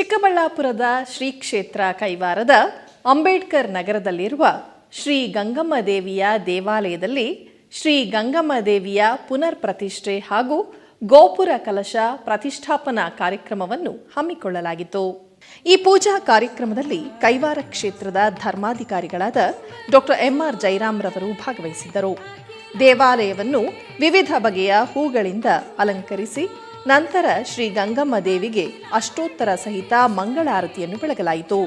ಚಿಕ್ಕಬಳ್ಳಾಪುರದ ಶ್ರೀ ಕ್ಷೇತ್ರ ಕೈವಾರದ ಅಂಬೇಡ್ಕರ್ ನಗರದಲ್ಲಿರುವ ಶ್ರೀ ಗಂಗಮ್ಮ ದೇವಿಯ ದೇವಾಲಯದಲ್ಲಿ ಶ್ರೀ ಗಂಗಮ್ಮ ದೇವಿಯ ಪುನರ್ ಪ್ರತಿಷ್ಠೆ ಹಾಗೂ ಗೋಪುರ ಕಲಶ ಪ್ರತಿಷ್ಠಾಪನಾ ಕಾರ್ಯಕ್ರಮವನ್ನು ಹಮ್ಮಿಕೊಳ್ಳಲಾಗಿತ್ತು. ಈ ಪೂಜಾ ಕಾರ್ಯಕ್ರಮದಲ್ಲಿ ಕೈವಾರ ಕ್ಷೇತ್ರದ ಧರ್ಮಾಧಿಕಾರಿಗಳಾದ ಡಾಕ್ಟರ್ ಎಂಆರ್ ಜೈರಾಮ್ ರವರು ಭಾಗವಹಿಸಿದ್ದರು. ದೇವಾಲಯವನ್ನು ವಿವಿಧ ಬಗೆಯ ಹೂಗಳಿಂದ ಅಲಂಕರಿಸಿ ನಂತರ ಶ್ರೀ ಗಂಗಮ್ಮ ದೇವಿಗೆ ಅಷ್ಟೋತ್ತರ ಸಹಿತ ಮಂಗಳಾರತಿಯನ್ನು ಬೆಳಗಲಾಯಿತು.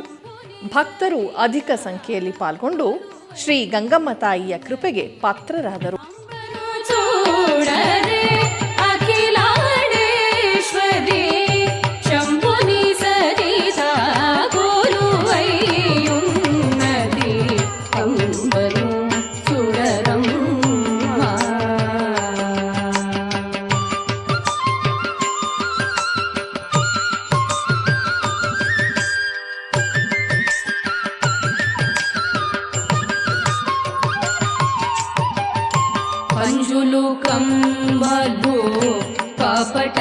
ಭಕ್ತರು ಅಧಿಕ ಸಂಖ್ಯೆಯಲ್ಲಿ ಪಾಲ್ಗೊಂಡು ಶ್ರೀ ಗಂಗಮ್ಮ ತಾಯಿಯ ಕೃಪೆಗೆ ಪಾತ್ರರಾದರು. जुलुकं वधो पट